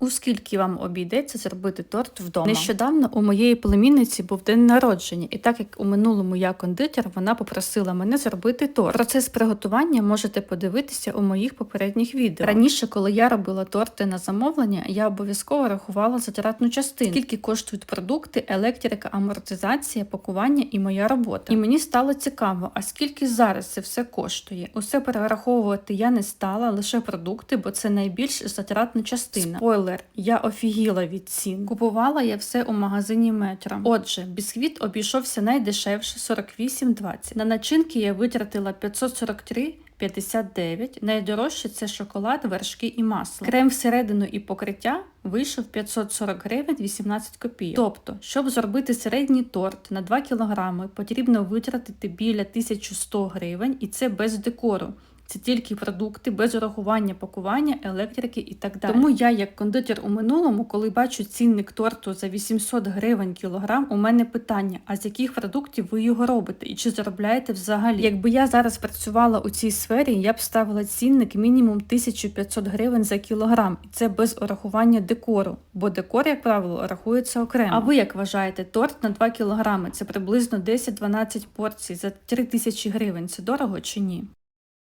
У скільки вам обійдеться зробити торт вдома? Нещодавно у моєї племінниці був день народження, і так як у минулому я кондитер, вона попросила мене зробити торт. Процес приготування можете подивитися у моїх попередніх відео. Раніше, коли я робила торти на замовлення, я обов'язково рахувала затратну частину, скільки коштують продукти, електрика, амортизація, пакування і моя робота. І мені стало цікаво, а скільки зараз це все коштує? Усе перераховувати я не стала, лише продукти, бо це найбільш затратна частина. Спойлер, я офігіла від цін. Купувала я все у магазині Метро. Отже, бісквіт обійшовся найдешевше 48,20. На начинки я витратила 543 59. Найдорожче це шоколад, вершки і масло. Крем всередину і покриття вийшов 540 гривень 18 копійок. Тобто, щоб зробити середній торт на 2 кг, потрібно витратити біля 1100 гривень, і це без декору. Це тільки продукти без урахування пакування, електрики і так далі. Тому я, як кондитер у минулому, коли бачу цінник торту за 800 гривень кілограм, у мене питання: а з яких продуктів ви його робите і чи заробляєте взагалі? Якби я зараз працювала у цій сфері, я б ставила цінник мінімум 1500 гривень за кілограм, і це без урахування декору, бо декор, як правило, рахується окремо. А ви як вважаєте, торт на 2 кілограми це приблизно 10-12 порцій за 3000 гривень. Це дорого чи ні?